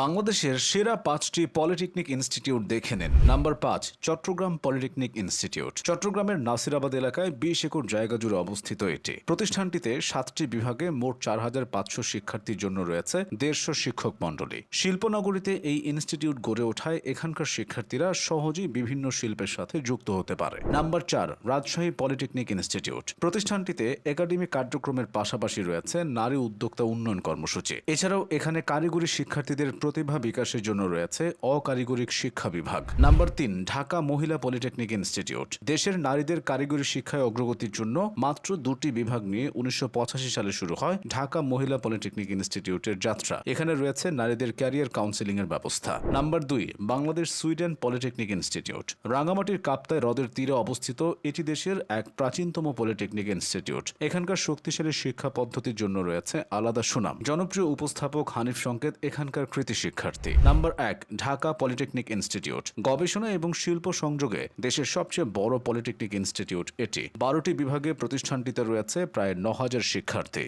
বাংলাদেশের সেরা পাঁচটি পলিটেকনিক ইনস্টিটিউট দেখে নেন। নাম্বার পাঁচ, চট্টগ্রাম পলিটেকনিক ইনস্টিটিউট। চট্টগ্রামের নাসিরাবাদ এলাকায় বিশ একর জায়গা জুড়ে অবস্থিত এটি। প্রতিষ্ঠানটিতে সাতটি বিভাগে মোট চার হাজার পাঁচশো শিক্ষার্থীর জন্য রয়েছে দেড়শো শিক্ষক মণ্ডলী। শিল্পনগরীতে এই ইনস্টিটিউট গড়ে ওঠায় এখানকার শিক্ষার্থীরা সহজেই বিভিন্ন শিল্পের সাথে যুক্ত হতে পারে। নাম্বার চার, রাজশাহী পলিটেকনিক ইনস্টিটিউট। প্রতিষ্ঠানটিতে একাডেমিক কার্যক্রমের পাশাপাশি রয়েছে নারী উদ্যোক্তা উন্নয়ন কর্মসূচি। এছাড়াও এখানে কারিগরি শিক্ষার্থীদের প্রতিভা বিকাশের জন্য রয়েছে অকারিগরিক শিক্ষা বিভাগ। নাম্বার তিন, ঢাকা মহিলা পলিটেকনিক ইনস্টিটিউট। দেশের নারীদের কারিগরি শিক্ষায় অগ্রগতির জন্য মাত্র দুটি বিভাগ নিয়ে উনিশশো সালে শুরু হয় ঢাকা মহিলা পলিটেকনিক ইনস্টিটিউটের যাত্রা। এখানে রয়েছে নারীদের ক্যারিয়ার কাউন্সিলিং এর ব্যবস্থা। নাম্বার দুই, বাংলাদেশ সুইডেন পলিটেকনিক ইনস্টিটিউট। রাঙামাটির কাপ্তায় হ্রদের তীরে অবস্থিত এটি দেশের এক প্রাচীনতম পলিটেকনিক ইনস্টিটিউট। এখানকার শক্তিশালী শিক্ষা পদ্ধতির জন্য রয়েছে আলাদা সুনাম। জনপ্রিয় উপস্থাপক হানিফ সংকেত এখানকার কৃতি শিক্ষার্থী। নাম্বার এক, ঢাকা পলিটেকনিক ইনস্টিটিউট গবেষণা এবং শিল্প সংযোগে দেশের সবচেয়ে বড় পলিটেকনিক ইনস্টিটিউট এটি। বারোটি বিভাগে প্রতিষ্ঠানটিতে রয়েছে প্রায় ন হাজার শিক্ষার্থী।